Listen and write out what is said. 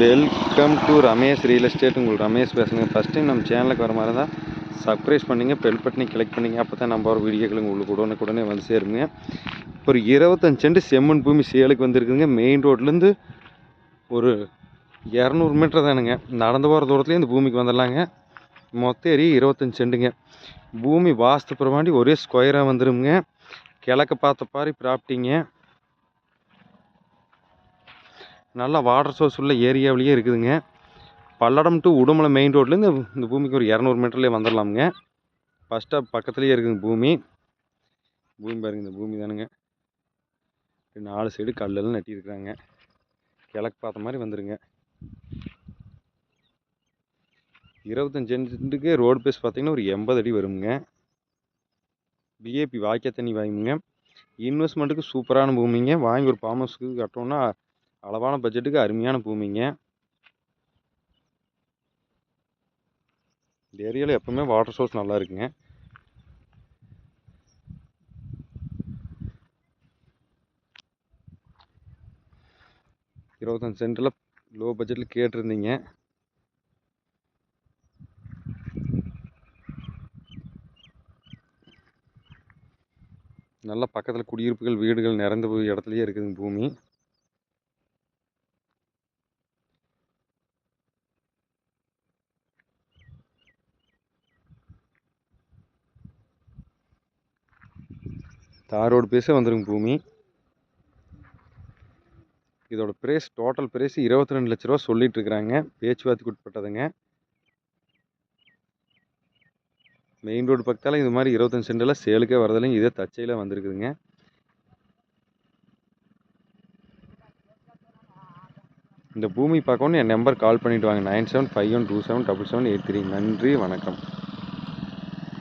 Welcome to Ramesh real estate உங்களுக்கு ரமேஷ் பேசுங்க. First time நம்ம சேனலுக்கு வர மாதிரி தான் சப்ஸ்கிரைப் பண்ணிங்க. பெல் பட்டனை கிளிக் பண்ணிங்க. அப்போ தான் நம்ம ஒரு வீடியோக்கள் உங்களுக்கு உடனுக்குடனே வந்து சேருங்க. இப்போ ஒரு இருபத்தஞ்சு சென்ட் செம்மண் பூமி சேலுக்கு வந்துருக்குதுங்க. மெயின் ரோட்லேருந்து ஒரு இரநூறு மீட்டர் தானுங்க. நடந்து போகிற தூரத்துலேயே இந்த பூமிக்கு வந்துடலாங்க. மொத்த ஏரியா இருபத்தஞ்சு சென்ட்டுங்க. பூமி வாஸ்து பிரமாண்டி ஒரே ஸ்கொயராக வந்துருங்க கிழக்க பார்த்த பாரி ப்ராப்டிங்க நல்லா வாட்டர் சோர்ஸ் உள்ள ஏரியாவிலேயே இருக்குதுங்க. பல்லடம் டு உடுமலை மெயின் ரோட்லேருந்து இந்த பூமிக்கு ஒரு இரநூறு மீட்டர்லேயே வந்துடலாமுங்க பஸ் ஸ்டாப் பக்கத்துலேயே இருக்குங்க பூமி. பூமி பாருங்க இந்த பூமி தானுங்க. நாலு சைடு கல்லெல்லாம் நட்டியிருக்கிறாங்க கிழக்கு பார்த்த மாதிரி வந்துடுங்க இருபத்தஞ்சு சென்ட்டுக்கு ரோடு பேஸ் பார்த்திங்கன்னா ஒரு எண்பது அடி வருங்க. பிஏபி வாய்க்கா தண்ணி வாங்குங்க இன்வெஸ்ட்மெண்ட்டுக்கு சூப்பரான பூமிங்க. வாங்கி ஒரு ஃபார்ம் ஹவுஸ்க்கு கட்டோம்னா அளவான பட்ஜெட்டுக்கு அருமையான பூமிங்க. இந்த ஏரியாவில் எப்பவுமே வாட்டர் சோர்ஸ் நல்லா இருக்குங்க. இருபத்தஞ்சு சென்டில் லோ பட்ஜெட்டில் கேட்டிருந்தீங்க. நல்ல பக்கத்தில் குடியிருப்புகள் வீடுகள் நிறைந்த இடத்துலையே இருக்குதுங்க பூமி. தார் ரோடு பேஸே வந்துருங்க பூமி. இதோட ப்ரைஸ் டோட்டல் ப்ரைஸ் இருபத்தி ரெண்டு லட்ச ரூபா சொல்லிட்டு இருக்கிறாங்க பேச்சுவார்த்தைக்கு உட்பட்டதுங்க. மெயின் ரோடு பக்கத்தால் இது மாதிரி இருபத்தஞ்சு சென்டெல்லாம் சேலுக்கே வரதில்லைங்க. இதே தச்சையில் வந்திருக்குதுங்க. இந்த பூமி பார்க்கணுன்னு என் நம்பர் கால் பண்ணிவிட்டு வாங்க. Nine seven five one two seven double seven eight three. நன்றி வணக்கம்.